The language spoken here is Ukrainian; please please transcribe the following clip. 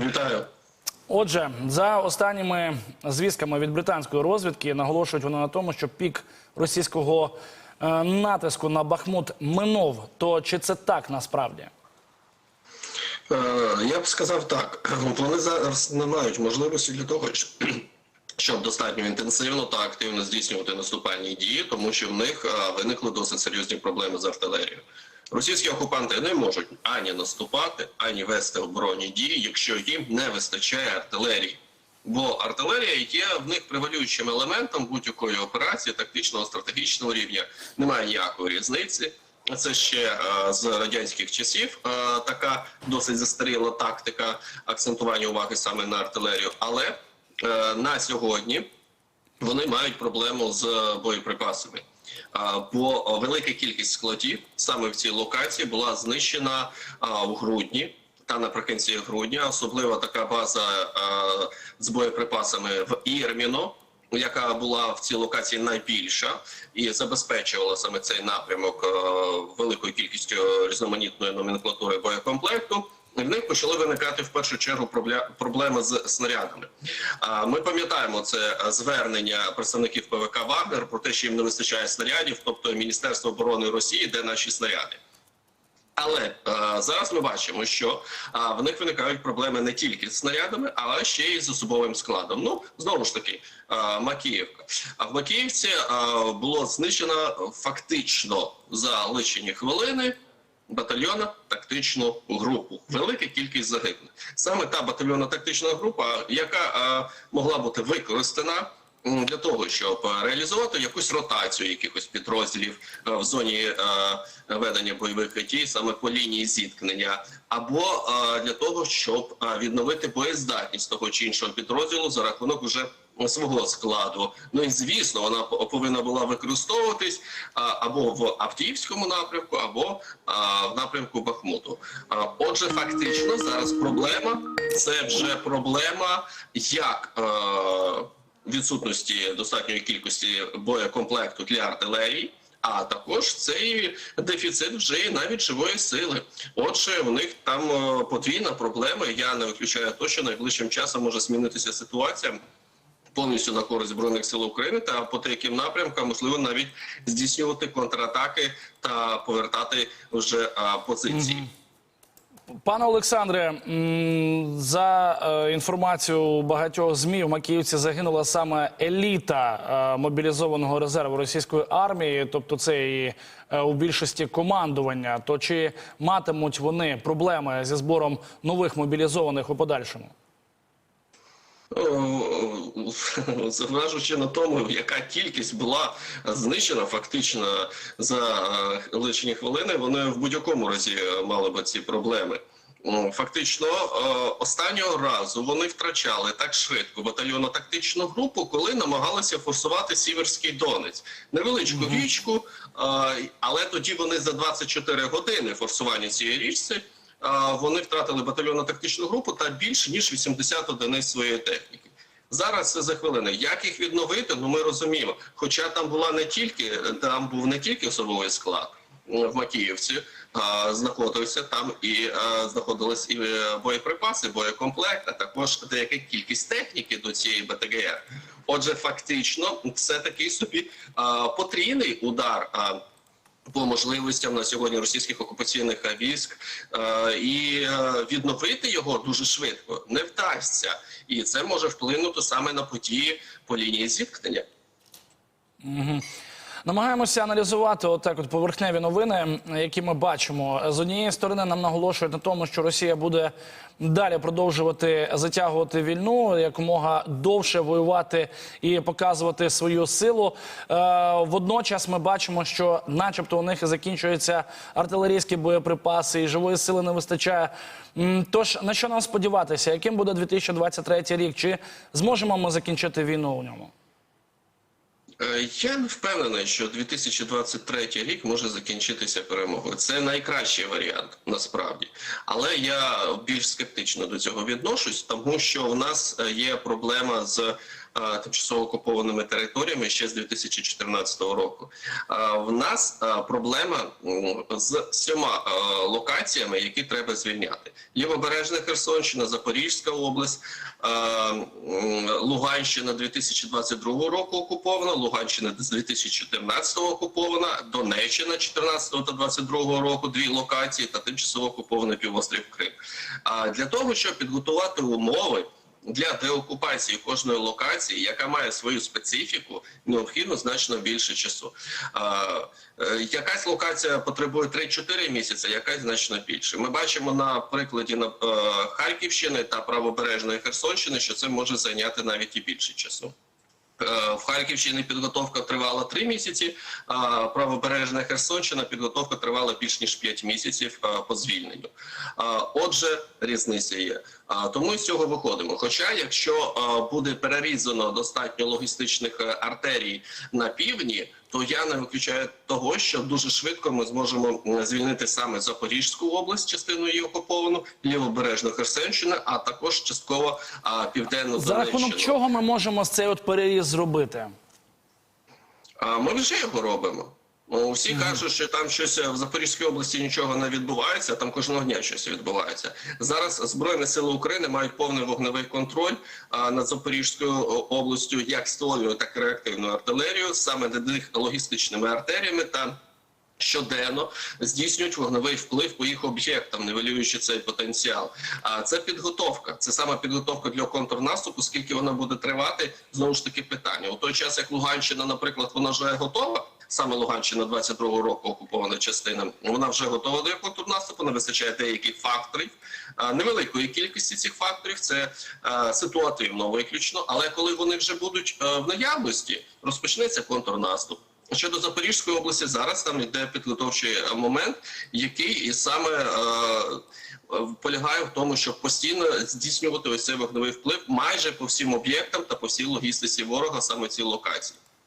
Вітаю. Отже, за останніми звістками від британської розвідки наголошують вони на тому, що пік російського е, натиску на Бахмут минув. То чи це так насправді? Е, Я б сказав так. Вони зараз не мають можливості для того, щоб- щоб достатньо інтенсивно та активно здійснювати наступальні дії, тому що в них е, виникли досить серйозні проблеми з артилерією. Російські окупанти не можуть ані наступати, ані вести оборонні дії, якщо їм не вистачає артилерії. Бо артилерія є в них превалюючим елементом будь-якої операції тактичного стратегічного рівня. Немає ніякої різниці. Це ще е, з радянських часів е, така досить застаріла тактика акцентування уваги саме на артилерію. Але е, на сьогодні вони мають проблему з боєприпасами. Бо велика кількість складів саме в цій локації була знищена у грудні та наприкінці грудня. Особливо така база з боєприпасами в Ірміно, яка була в цій локації найбільша і забезпечувала саме цей напрямок великою кількістю різноманітної номенклатури боєкомплекту. В них почали виникати в першу чергу проблеми з снарядами. Ми пам'ятаємо це е, звернення представників ПВК Вагнер про те, що їм не вистачає снарядів, тобто Міністерство оборони Росії, де наші снаряди. Але е, зараз ми бачимо, що е, в них виникають проблеми не тільки з снарядами, але ще й з особовим складом. Ну знову ж таки, е, Макіївка. А в Макіївці е, було знищено фактично за личені хвилини батальйона тактичну групу. Велика кількість загиблих. Саме та батальйонна тактична група, яка е, могла бути використана. Для того щоб реалізувати якусь ротацію якихось підрозділів е, в зоні е, ведення бойових дій саме по лінії зіткнення, або для того, щоб відновити боєздатність того чи іншого підрозділу за рахунок уже свого складу. Ну і звісно, вона повинна була використовуватись або в Авдіївському напрямку, або в напрямку Бахмуту. Отже, фактично зараз проблема це вже проблема як. е, Відсутності достатньої кількості боєкомплекту для артилерії, а також цей дефіцит вже і навіть живої сили. Отже, у них там е, подвійна проблема. Я не виключаю то, що найближчим часом може змінитися ситуація повністю на користь збройних сил України та по деяким напрямкам можливо навіть здійснювати контратаки та повертати вже позиції. Пане Олександре, за е, інформацією багатьох змі в Макіївці загинула саме еліта е, мобілізованого резерву російської армії, тобто це і е, у більшості командування. То чи матимуть вони проблеми зі збором нових мобілізованих у подальшому? О, Зважаючи на тому, яка кількість була знищена фактично за е, хвилини, вони в будь-якому разі мали би ці проблеми. Фактично, е, останнього разу вони втрачали так швидко батальйонно-тактичну групу, коли намагалися форсувати Сіверський Донець, невеличку річку, е, але тоді вони за 24 години форсування цієї річці вони втратили батальйонну тактичну групу та більше ніж 80 одиниць своєї техніки. Зараз це за хвилини. Як їх відновити? Ну ми розуміємо. Хоча там була не тільки там був не тільки особовий склад в Макіївці, а, знаходився там і а, знаходились і е, боєприпаси, боєкомплект, а також деяка кількість техніки до цієї БТГР. Отже, фактично, це такий собі а, потрійний удар. А, по можливостям на сьогодні російських окупаційних військ. Е, і е, відновити його дуже швидко не вдасться, і це може вплинути саме на події по лінії зіткнення. Намагаємося аналізувати отак от поверхневі новини, які ми бачимо. З однієї сторони нам наголошують на тому, що Росія буде далі продовжувати затягувати війну, якомога довше воювати і показувати свою силу. Е, водночас ми бачимо, що, начебто, у них закінчуються артилерійські боєприпаси, і живої сили не вистачає. Тож на що нам сподіватися? Яким буде 2023 рік? Чи зможемо ми закінчити війну у ньому? Е, Я не впевнений, що 2023 рік може закінчитися перемогою. Це найкращий варіант насправді. Але я більш скептично до цього відношусь, тому що в нас е, є проблема з тимчасово окупованими територіями ще з 2014 року. Е, В нас е, проблема з сьома е, локаціями, які треба звільняти: Лівобережна Херсонщина, Запорізька область, е, Луганщина 2022 року окупована, Луганщина з 2014 окупована, Донеччина 14 та 22 року дві локації та тимчасово окупований півострів Крим. А для того, щоб підготувати умови. Для деокупації кожної локації, яка має свою специфіку, необхідно значно більше часу. А, е, якась локація потребує 3-4 місяці, якась значно більше. Ми бачимо на прикладі на е, Харківщини та правобережної Херсонщини, що це може зайняти навіть і більше часу. Е, В Харківщині підготовка тривала 3 місяці, а правобережна Херсонщина підготовка тривала більш ніж 5 місяців по звільненню. Отже, різниця є. А, Тому з цього виходимо. Хоча, якщо буде перерізано достатньо логістичних е, артерій на півдні, то я не виключаю того, що дуже швидко ми зможемо звільнити саме Запорізьку область, частину її окуповану, лівобережну Херсонщину, а також частково а, південну За рахунок чого ми можемо цей от переріз зробити? А ми вже його робимо. Ну, всі кажуть, що там щось в Запорізькій області нічого не відбувається, там кожного дня щось відбувається. Зараз Збройні сили України мають повний вогневий контроль над Запорізькою областю, як ствольною, так і реактивною артилерією, саме над їх логістичними артеріями та щоденно здійснюють вогневий вплив по їх об'єктам, нивелюючи цей потенціал. А це підготовка. Це саме підготовка для контрнаступу. Скільки вона буде тривати, знову ж таки питання. У той час, як Луганщина, наприклад, вона вже готова. Саме Луганщина 22-го року окупована частина. Вона вже готова до контрнаступу. Не вистачає деяких факторів. Невеликої кількості цих факторів це ситуативно виключно. Але коли вони вже будуть в наявності, розпочнеться контрнаступ. Щодо Запорізької області, зараз там йде підготовчий е, момент, який і саме е, е, полягає в тому, щоб постійно здійснювати ось цей вогневий вплив майже по всім об'єктам та по всій логістиці ворога саме цій локації.